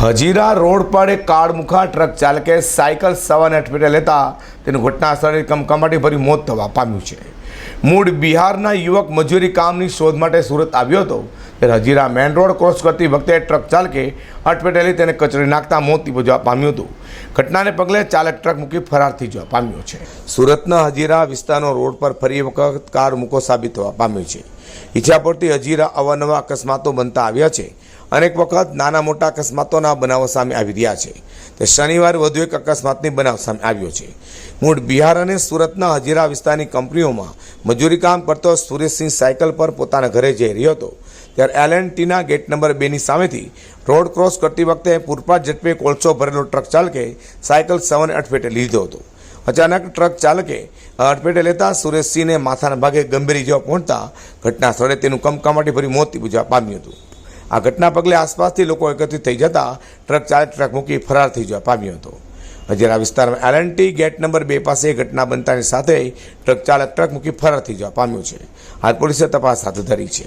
Hazira road પર એક કાળમુખા truck ચાલકે સાયકલ સવાને અટપેટે લેતા તેનું ઘટના સ્થળે કમકમાટી ભરી મોત થવા પામ્યું છે. મૂળ બિહારના યુવક મજૂરી કામની શોધ માટે સુરત આવ્યો હતો. ત્યારે હજીરા મેન રોડ ક્રોસ કરતી વખતે ટ્રક ચાલકે અટપટેલી તેને કચડી નાખતા મોત નિપજવા પામ્યું હતું. ઘટનાને પગલે ચાલક ટ્રક મૂકી ફરાર થઈ જવા પામ્યો છે. સુરતના હજીરા વિસ્તારનો રોડ પર ફરી વખત કાર મૂકો સાબિત થવા પામ્યો છે. ઈચ્છા પરથી હજીરા અવારનવા અકસ્માતો બનતા આવ્યા છે. અનેક વખત નાના મોટા અકસ્માતોના બનાવો સામે આવી રહ્યા છે. તે શનિવારે વધુ એક અકસ્માતની બનાવ સામે આવ્યો છે. મૂળ બિહાર અને સુરતના હજીરા વિસ્તારની કંપનીઓમાં મજૂરી કામ કરતો સુરેશસિંહ સાયકલ પર પોતાના ઘરે જઈ રહ્યો હતો. ત્યારે એલ એન્ડ ટીના ગેટ નંબર બેની સામેથી રોડ ક્રોસ કરતી વખતે પૂરપા ઝડપે કોલસો ભરેલો ટ્રક ચાલકે સાયકલ સવન અટફેટે લીધો હતો. અચાનક ટ્રક ચાલકે અડફેટે લેતા સુરેશસિંહને માથાના ભાગે ગંભીર ઇજાઓ પહોંચતા ઘટના સ્થળે તેનું કમકમાટી ભરી મોત નીપજવા પામ્યું હતું. આ ઘટના પગલે આસપાસથી લોકો એકત્રિત થઈ જતા ટ્રક ચાલક ટ્રક મૂકી ફરાર થઈ જવા પામ્યો હતો. હજીરા વિસ્તારમાં એલએનટી ગેટ નંબર બે પાસે ઘટના બનતાની સાથે ટ્રક ચાલક ટ્રક મૂકી ફરાર થઈ જવા પામ્યો છે. હાલ પોલીસે તપાસ હાથ ધરી છે.